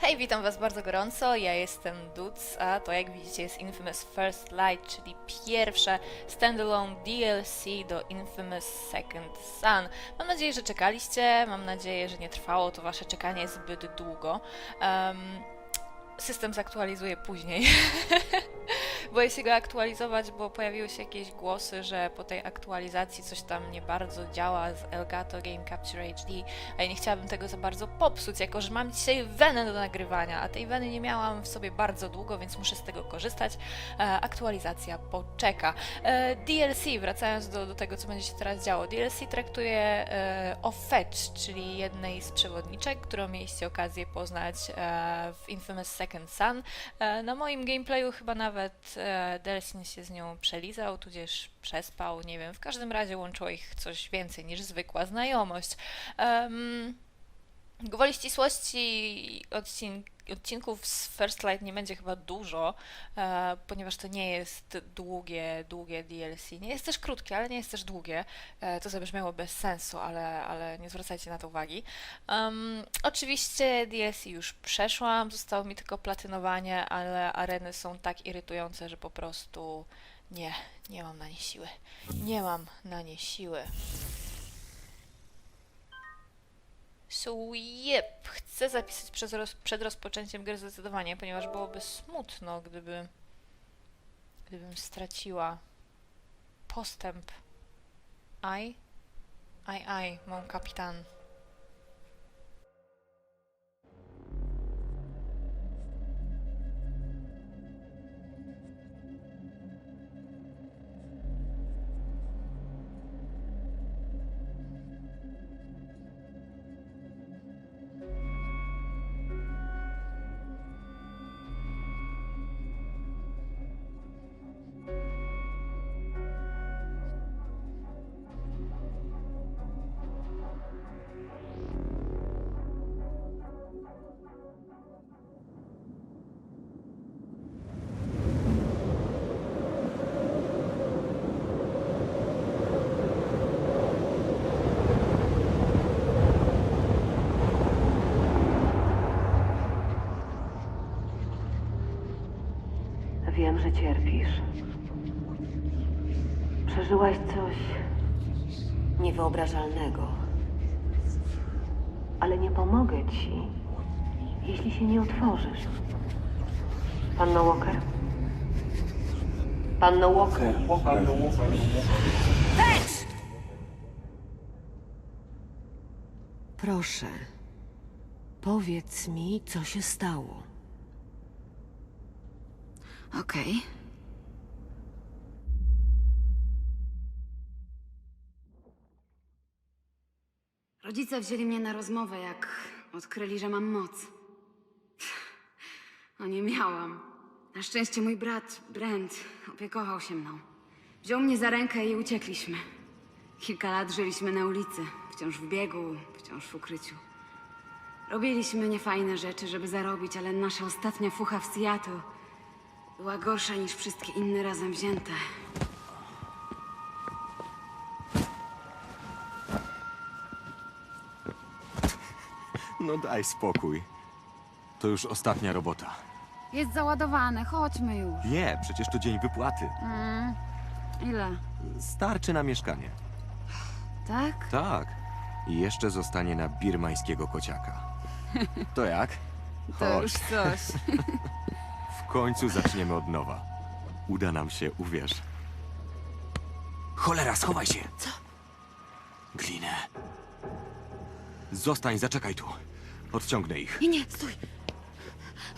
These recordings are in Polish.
Hej, witam was bardzo gorąco, ja jestem Duc, a to jak widzicie jest Infamous First Light, czyli pierwsze standalone DLC do Infamous Second Son. Mam nadzieję, że czekaliście, mam nadzieję, że nie trwało to wasze czekanie zbyt długo. Em, system zaktualizuje później. Boję się go aktualizować, bo pojawiły się jakieś głosy, że po tej aktualizacji coś tam nie bardzo działa z Elgato Game Capture HD, a ja nie chciałabym tego za bardzo popsuć, jako że mam dzisiaj wenę do nagrywania, a tej weny nie miałam w sobie bardzo długo, więc muszę z tego korzystać. E, aktualizacja poczeka. E, DLC, wracając do, do tego, co będzie się teraz działo. DLC traktuje e, o Fetch, czyli jednej z przewodniczek, którą mieliście okazję poznać w Infamous Second Son. E, na moim gameplayu chyba nawet e, Delsin się z nią przelizał, tudzież przespał, nie wiem. W każdym razie łączyło ich coś więcej niż zwykła znajomość. Um, Gwoli ścisłości odcin odcinków z First Light nie będzie chyba dużo, e, ponieważ to nie jest długie, długie DLC. Nie jest też krótkie, ale nie jest też długie. E, to zabrzmiało bez sensu, ale, ale nie zwracajcie na to uwagi. Um, oczywiście DLC już przeszłam, zostało mi tylko platynowanie, ale areny są tak irytujące, że po prostu nie, nie mam na nie siły. Nie mam na nie siły. So, yep, chcę zapisać przez roz, przed rozpoczęciem gry zdecydowanie, ponieważ byłoby smutno, gdyby, gdybym straciła postęp. Aj, aj, aj, mon kapitan. Że cierpisz. Przeżyłaś coś niewyobrażalnego. Ale nie pomogę ci, jeśli się nie otworzysz. Panno Walker? Panno Walker? Proszę, powiedz mi, co się stało. Okej. Rodzice wzięli mnie na rozmowę, jak odkryli, że mam moc. No nie miałam. Na szczęście mój brat, Brent, opiekował się mną. Wziął mnie za rękę i uciekliśmy. Kilka lat żyliśmy na ulicy, wciąż w biegu, wciąż w ukryciu. Robiliśmy niefajne rzeczy, żeby zarobić, ale nasza ostatnia fucha w Seattle była gorsza niż wszystkie inne razem wzięte. No daj spokój. To już ostatnia robota. Jest załadowane, chodźmy już. Nie, przecież to dzień wypłaty. Ile? Starczy na mieszkanie. Tak? Tak. I jeszcze zostanie na birmańskiego kociaka. To jak? To Chodź. już coś. W końcu zaczniemy od nowa. Uda nam się, uwierz. Cholera, schowaj się! Co? Glinę. Zostań, zaczekaj tu. Odciągnę ich. Nie, nie, stój.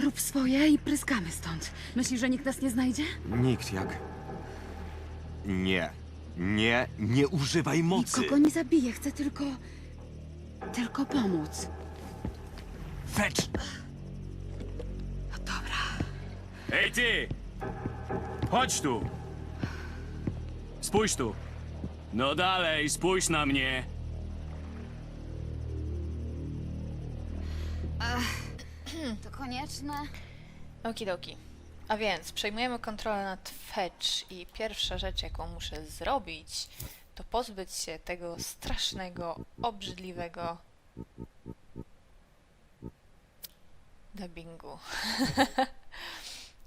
Rób swoje i pryskamy stąd. Myślisz, że nikt nas nie znajdzie? Nikt jak... Nie. Nie, nie używaj mocy! Nikogo nie zabiję, chcę tylko... Tylko pomóc. Fetch! Ej ty! Chodź tu! Spójrz tu! No dalej, spójrz na mnie! To konieczne? Okidoki. A więc przejmujemy kontrolę nad Fetch i pierwsza rzecz, jaką muszę zrobić, to pozbyć się tego strasznego, obrzydliwego dubbingu.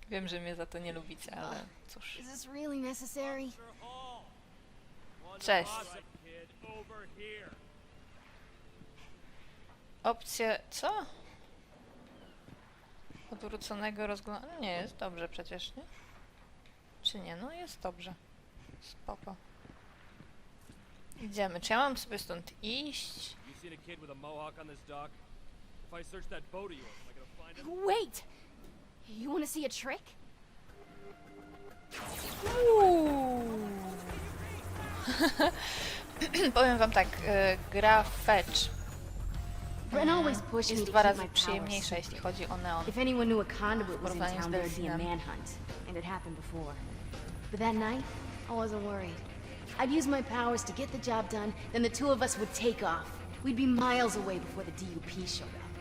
Wiem, że mnie za to nie lubicie, ale cóż. Is this really necessary? Cześć. Opcje... co? Odwróconego rozglądu... Nie, jest dobrze przecież, nie? Czy nie? No jest dobrze. Spoko. Idziemy. Czy ja mam sobie stąd iść? Wait! You want to see a trick? Powiem wam tak, e, gra Fetch Bren always pushed me jest to dwa keep razy my powers przyjemniejsza, jeśli chodzi o Neon. If anyone knew a conduit was in Porównaniu z town, there'd be a manhunt. And it happened before. But that night, I wasn't worried. I'd use my powers to get the job done, then the two of us would take off. We'd be miles away before the DUP showed up.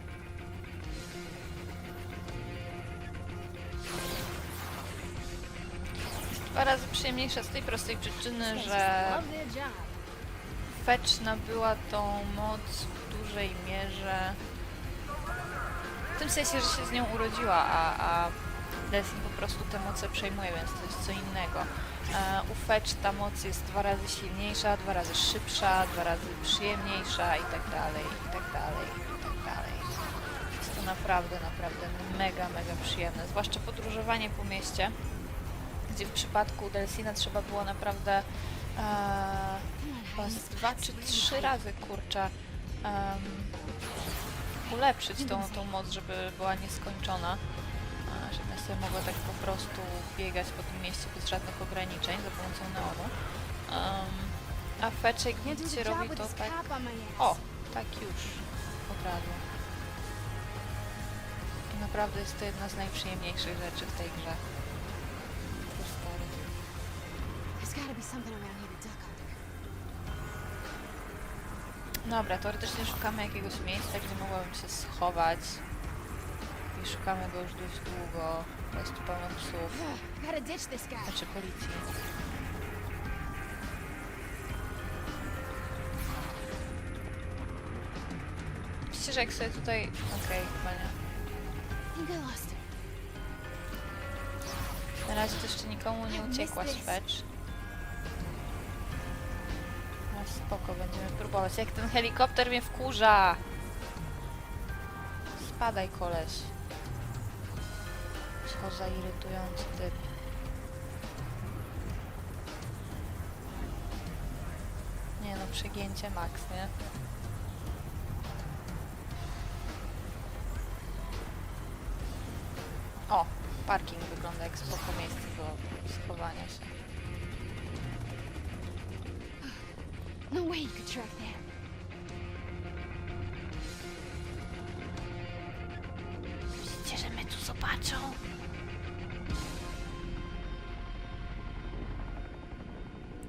Dwa razy przyjemniejsza z tej prostej przyczyny, że. Fetch nabyła tą moc w dużej mierze. W tym sensie, że się z nią urodziła, a, a po prostu te moce przejmuje, więc to jest co innego. E, u Fetch ta moc jest dwa razy silniejsza, dwa razy szybsza, dwa razy przyjemniejsza i tak dalej, i tak dalej, i tak dalej. Jest to naprawdę, naprawdę mega, mega przyjemne. Zwłaszcza podróżowanie po mieście, gdzie w przypadku Delsina trzeba było naprawdę e, dwa czy trzy razy, kurczę, ulepszyć tą, tą moc, żeby była nieskończona. A, Żebym sobie mogła tak po prostu biegać po tym mieście bez żadnych ograniczeń za pomocą neonu. Em, a widzicie the job robi to tak... O, tak już, od razu. I naprawdę jest to jedna z najprzyjemniejszych rzeczy w tej grze. Dobra, teoretycznie szukamy jakiegoś miejsca, gdzie mogłabym się schować. I szukamy go już dość długo. Jest tu pełno psów. Znaczy policji. Widzicie, że jak sobie tutaj... Okej, him. Na razie to jeszcze nikomu nie uciekła Fetch. Spoko, będziemy próbować. Jak ten helikopter mnie wkurza! Spadaj, koleś. Co za irytujący typ. Nie no, przegięcie max, nie? O, parking wygląda jak spoko miejsce do schowania się. No way you could track that. Myślicie, że mnie tu zobaczą?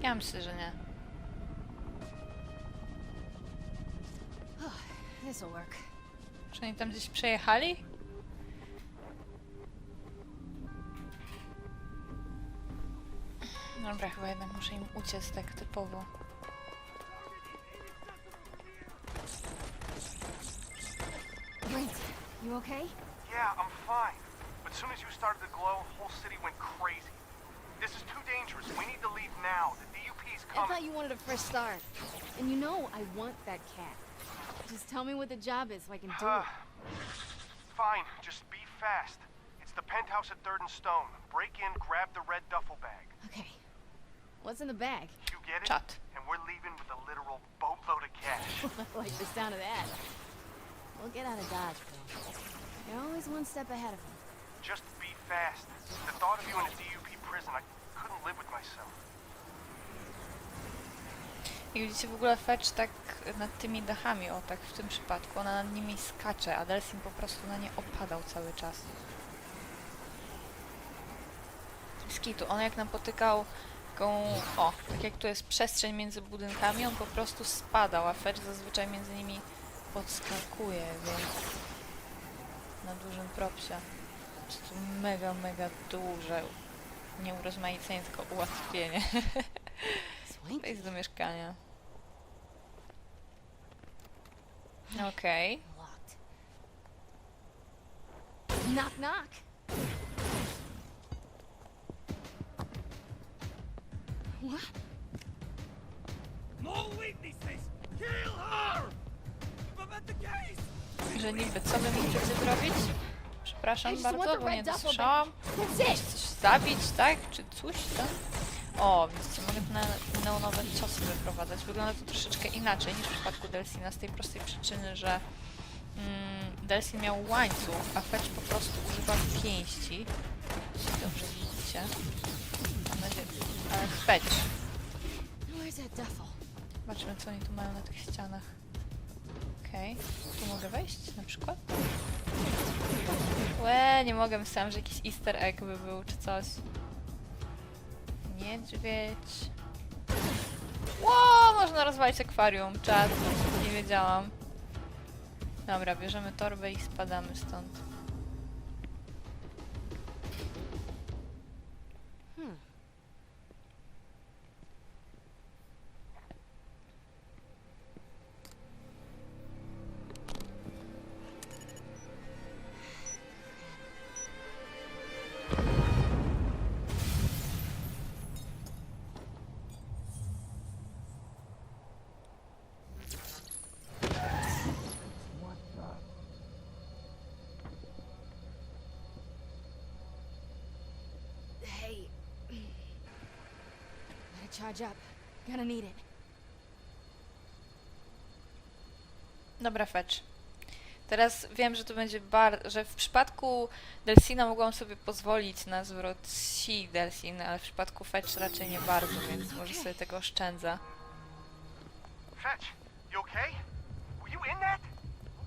Ja myślę, że nie. This'll work. Czy oni tam gdzieś przejechali? Dobra, chyba jednak muszę im uciec tak typowo. You okay? Yeah, I'm fine. But as soon as you started to glow, the whole city went crazy. This is too dangerous. We need to leave now. The DUP's I thought you wanted a fresh start. And you know I want that cat. Just tell me what the job is so I can do Uh, it. fine, just be fast. It's the penthouse at Third and Stone. Break in, grab the red duffel bag. Okay. What's in the bag? You get it? Czat. And we're leaving with a literal boatload of cash. I like the sound of that. We'll get out of Dodge, Bill. You're always one step ahead of him. just be fast. The thought of you in a DUP prison, I couldn't live with myself. I widzicie w ogóle Fetch tak nad tymi dachami, o tak w tym przypadku, ona nad nimi skacze, a Delsin po prostu na nie opadał cały czas. Skitu, on jak napotykał taką, o, tak jak tu jest przestrzeń między budynkami, on po prostu spadał, a Fetch zazwyczaj między nimi podskakuje, więc na dużym propsie. Jest to mega, mega duże, nie urozmaicenie, tylko ułatwienie. Jest do mieszkania. Okej. Locked. Knock, knock. What? No weaknesses! Kill her! Że niby co wy chcecie zrobić? Przepraszam bardzo, bo nie dosłyszałam. It! Coś zabić, tak? Czy coś tam? O, widzicie, mogę na- neonowe ciosy wyprowadzać. Wygląda to troszeczkę inaczej niż w przypadku Delsina z tej prostej przyczyny, że mm, Delsin miał łańcuch, a Fetch po prostu używa pięści. Jeśli dobrze widzicie. Mam nadzieję. Ale Fetch. Duffel? Zobaczmy, co oni tu mają na tych ścianach. Okej. Tu mogę wejść na przykład? Łe, nie mogę. Myślałam, że jakiś easter egg by był, czy coś. Niedźwiedź. Ło, można rozwalić akwarium. Czad. Nie wiedziałam. Dobra, bierzemy torbę i spadamy stąd. Charge up. Gonna need it. Dobra, Fetch. Teraz wiem, że to będzie bar... że w przypadku Delsina mogłam sobie pozwolić na zwrot si Delsin, ale w przypadku Fetch raczej nie bardzo, więc może sobie tego oszczędzę. Fetch, you okay? Were you in that?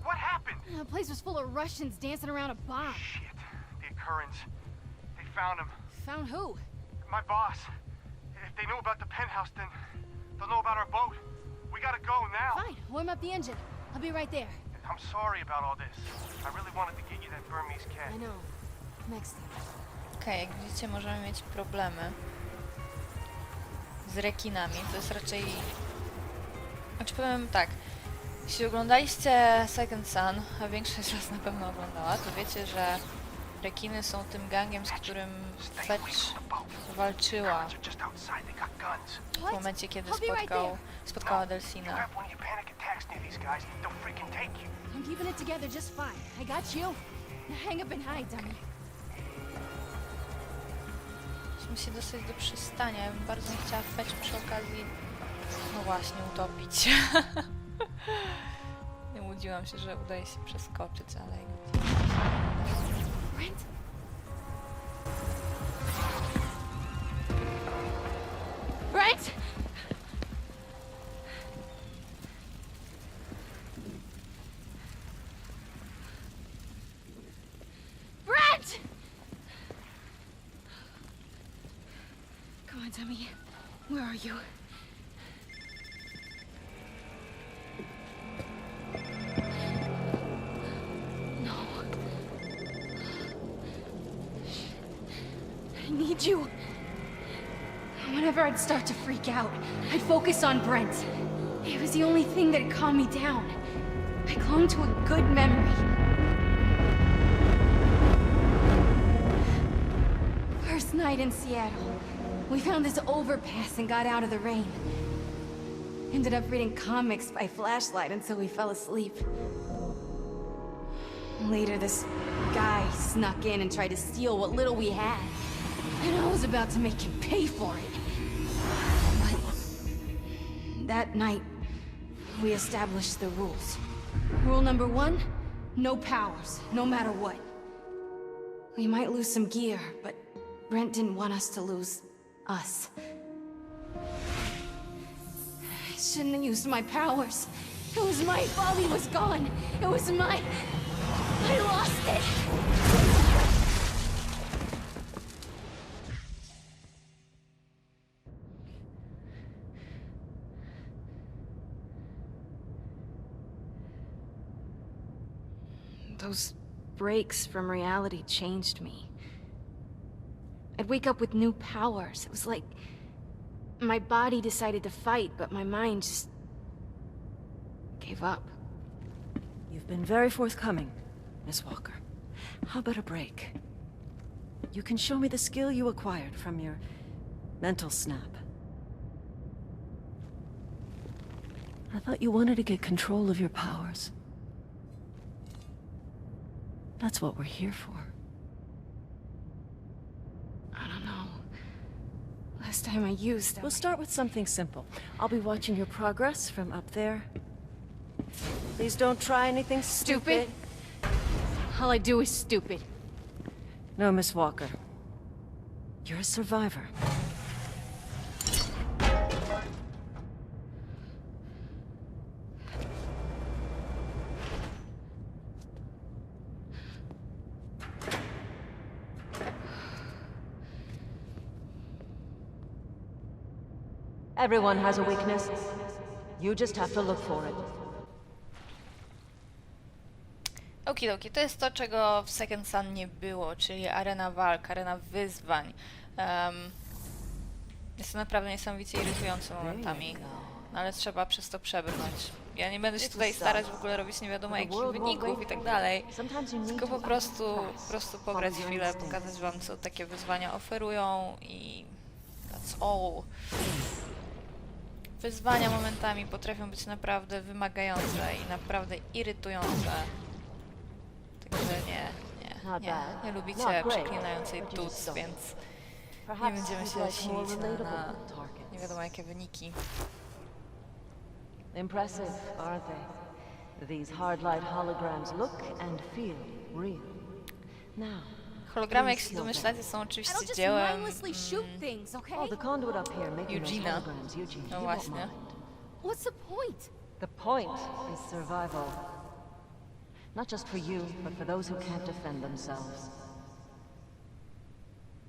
What happened? The place was full of Russians dancing around a bomb. Shit. The occurrence. They found him. Found who? My boss. If they knew about the penthouse, then they'll know about our boat. We gotta go now. Fine, warm up the engine. I'll be right there. I'm sorry about all this. I really wanted to get you that Burmese cat. I know. Next time. Okej, jak widzicie możemy mieć problemy z rekinami. To jest raczej... Znaczy powiem tak, jeśli oglądaliście Second Sun, a większość z was na pewno oglądała, to wiecie, że rekiny są tym gangiem, z którym Fetch walczyła w momencie, kiedy spotkał, spotkała Delsina. I'm keeping it together just fine. I got you. Now hang up and hide, dummy. Musimy się dostać do przystania. Ja bym bardzo nie chciała Fetch przy okazji, no właśnie, utopić. nie łudziłam się, że udaje się przeskoczyć, ale jak widzicie? Brent? Need you. Whenever I'd start to freak out, I'd focus on Brent. It was the only thing that calmed me down. I clung to a good memory. First night in Seattle, we found this overpass and got out of the rain. Ended up reading comics by flashlight until we fell asleep. Later, this guy snuck in and tried to steal what little we had. And I was about to make him pay for it. But that night, we established the rules. Rule number one, no powers, no matter what. We might lose some gear, but Brent didn't want us to lose us. I shouldn't have used my powers. It was my he was gone. It was my... I lost it. Breaks from reality changed me. I'd wake up with new powers. It was like my body decided to fight, but my mind just gave up. You've been very forthcoming, Miss Walker. How about a break? You can show me the skill you acquired from your mental snap. I thought you wanted to get control of your powers. That's what we're here for. I don't know. Last time I used them. We'll start with something simple. I'll be watching your progress from up there. Please don't try anything stupid. Stupid? All I do is stupid. No, Miss Walker. You're a survivor. Everyone has a weakness. You just have to look for it. Okidoki, to jest to, czego w Second Sun nie było, czyli arena walk, arena wyzwań. Em, jest to naprawdę niesamowicie irytujące momentami, no ale trzeba przez to przebrnąć. Ja nie będę się tutaj starać w ogóle robić nie wiadomo jakich wyników i tak dalej, tylko po prostu, po prostu pograć chwilę, pokazać wam, co takie wyzwania oferują i that's all. Wyzwania momentami potrafią być naprawdę wymagające i naprawdę irytujące. Także nie, nie, nie. Nie lubicie przeklinającej tuc, więc nie będziemy się silić na, na nie wiadomo jakie wyniki. Impressive, aren't they? These hard light holograms look and feel real. Now, Hologramy, jak się domyślacie, są oczywiście dziełem okay? oh, the conduit up here making those Eugenia. holograms, Eugene. No właśnie. What's the point? The point is survival. Not just for you, but for those who can't defend themselves.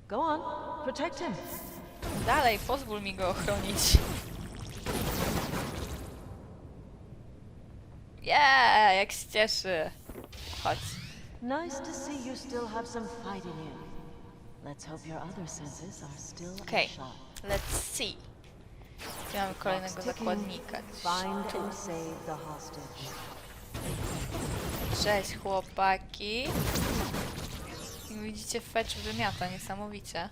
Go on, protect him. Dalej, pozwól mi go ochronić. Yeah, jak się cieszy. Chodź. Nice to see you still have some fight in you. Let's hope your other senses are still as sharp. let's see. Mamy kolejnego zakładnika? Find and save the hostage. Cześć chłopaki. Widzicie, Fetch wymiata niesamowicie.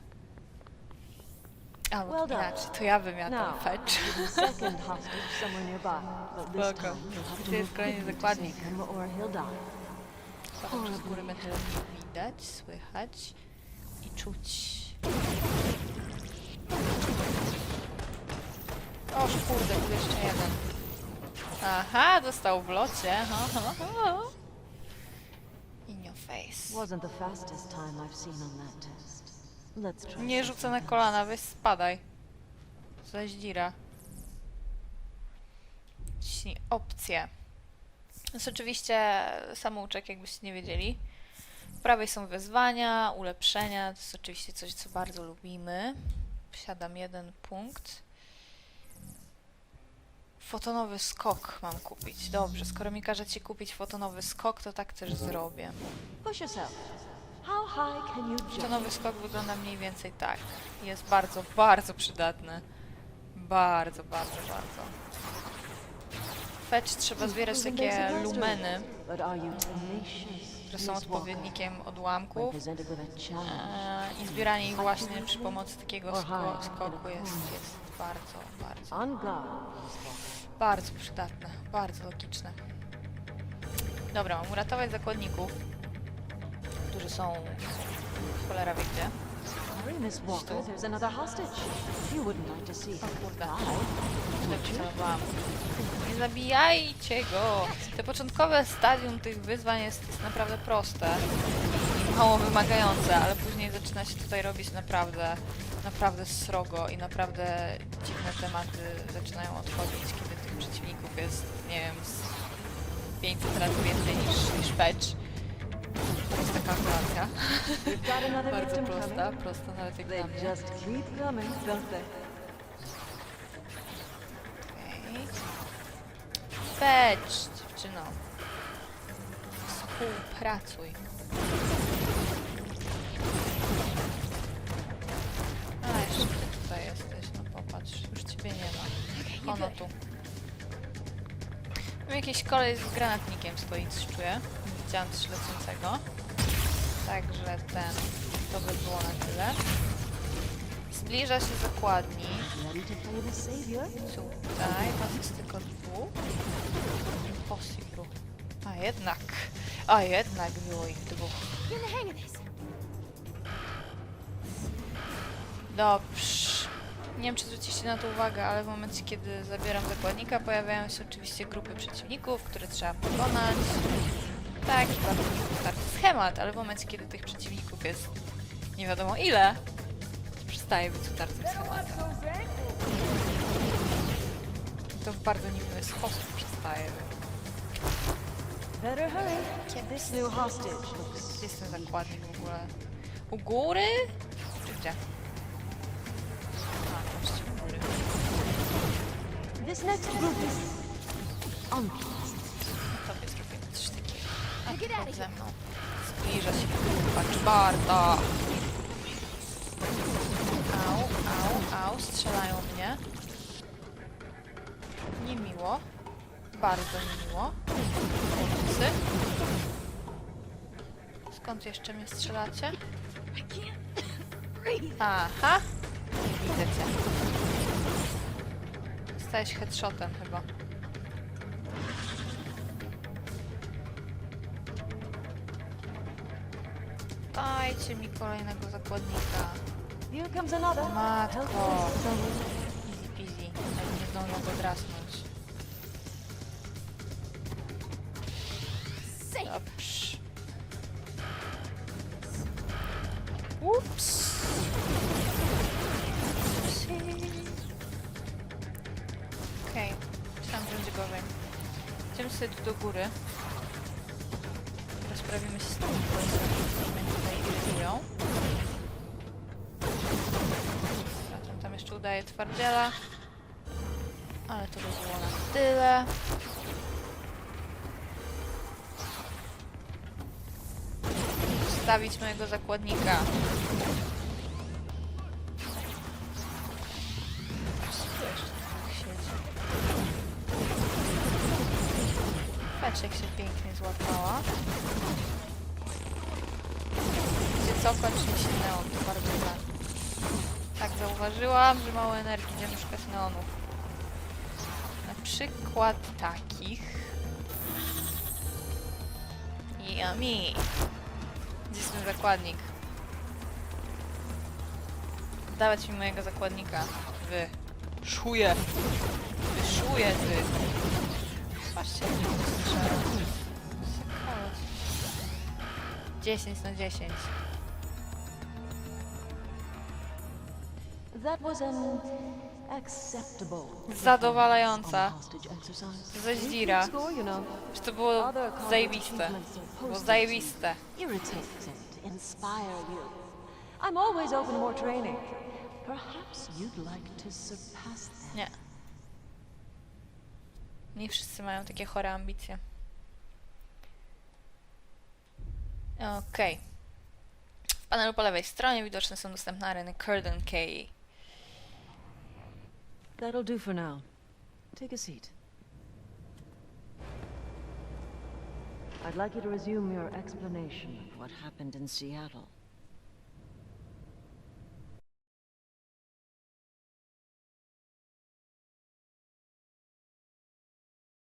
Albo Well done. inaczej, to ja wymiatam Fetch. Spoko. to jest kolejny zakładnik? Take him or he'll die. Patrzę z góry będzie lepiej widać, słychać i czuć. O kurde, tu jeszcze jeden. Aha, dostał w locie. In your face. Wasn't the fastest time I've seen on that test. Let's try. Nie rzucę na kolana, weź spadaj. Zaś dzira. Ciśnij opcje. To jest oczywiście samouczek, jakbyście nie wiedzieli. W prawej są wyzwania, ulepszenia. To jest oczywiście coś, co bardzo lubimy. Posiadam jeden punkt. Fotonowy skok mam kupić. Dobrze, skoro mi każecie kupić fotonowy skok, to tak też zrobię. Push yourself. How high can you jump? Fotonowy skok wygląda mniej więcej tak. Jest bardzo, bardzo przydatny. Bardzo, bardzo, bardzo. Fetch trzeba zbierać takie lumeny, które są odpowiednikiem odłamków. E, I zbieranie ich właśnie przy pomocy takiego sko skoku jest, jest bardzo, bardzo, bardzo przydatne. Bardzo logiczne. Dobra, mam uratować zakładników, którzy są cholera wie gdzie. Miss Walker. There's another hostage. You wouldn't like to see him kurde. Źle zabijajcie go! Te początkowe stadium tych wyzwań jest, jest naprawdę proste i mało wymagające, ale później zaczyna się tutaj robić naprawdę, naprawdę srogo i naprawdę dziwne tematy zaczynają odchodzić, kiedy tych przeciwników jest, nie wiem, z 500 razy więcej niż, niż patch. Prosta kalkulacja. We've got another Bardzo prosta, prosta nawet jak dla mnie. just keep coming, don't they? Okej. Fetch, dziewczyno. Współpracuj. A, jeszcze ty tutaj jesteś, no popatrz, już ciebie nie ma. Ono tu. Tam jakiś kolej z granatnikiem stoi, coś czuję. Widziałam coś lecącego. Także ten, to by było na tyle. Zbliża się zakładnik. Tutaj, was jest tylko dwóch. Impossible. A jednak, a jednak było ich dwóch. Dobrze. Nie wiem, czy zwróciliście na to uwagę, ale w momencie, kiedy zabieram zakładnika, pojawiają się oczywiście grupy przeciwników, które trzeba pokonać. Tak, bardzo wystarczy schemat, ale w momencie, kiedy tych przeciwników jest nie wiadomo ile, przestaje być utartym schematem. I to w bardzo niemiły sposób przestaje. Looks Gdzie jest ten zakładnik w ogóle? U góry? Czy gdzie? A, właśnie u góry. This next group is unpleasant. Tobie zrobimy coś takiego. A chodź ze mną. Zbliża się grupa czwarta. Au, au, strzelają mnie. Niemiło. Bardzo niemiło. Chłopcy. Skąd jeszcze mnie strzelacie? Aha. Widzę cię. Stałeś headshotem chyba. Dajcie mi kolejnego zakładnika. Here comes another. Matko. Easy peasy. Nie zdążę go drasnąć. Dobrze. Ups. Okej. Myślałam, że będzie gorzej. Idziemy sobie tu do góry. Rozprawimy się z bo mnie tutaj irytują. Jeszcze udaje twardziela. Ale to by było na tyle. Zostawić mojego zakładnika. Tu? Patrz jak się pięknie złapała. Wiecie co? Kończy się neon, to bardzo źle. Tak, zauważyłam, że mało energii, będziemy szukać neonów. Na przykład takich. Yummy. Gdzie jest ten zakładnik? Dawać mi mojego zakładnika. Wy. Szuję. Wyszuję, ty. Patrzcie, jak mnie strzela. Sakolos. 10 na 10. That was an acceptable. Zadowalająca. you know. Że to było zajebiste. Było zajebiste. Irritate and inspire you. I'm always open to more training. Perhaps you'd like to surpass them. Nie. Nie wszyscy mają takie chore ambicje. Okej. W panelu po lewej stronie widoczne są dostępne areny Curden Key. That'll do for now. Take a seat. I'd like you to resume your explanation of what happened in Seattle.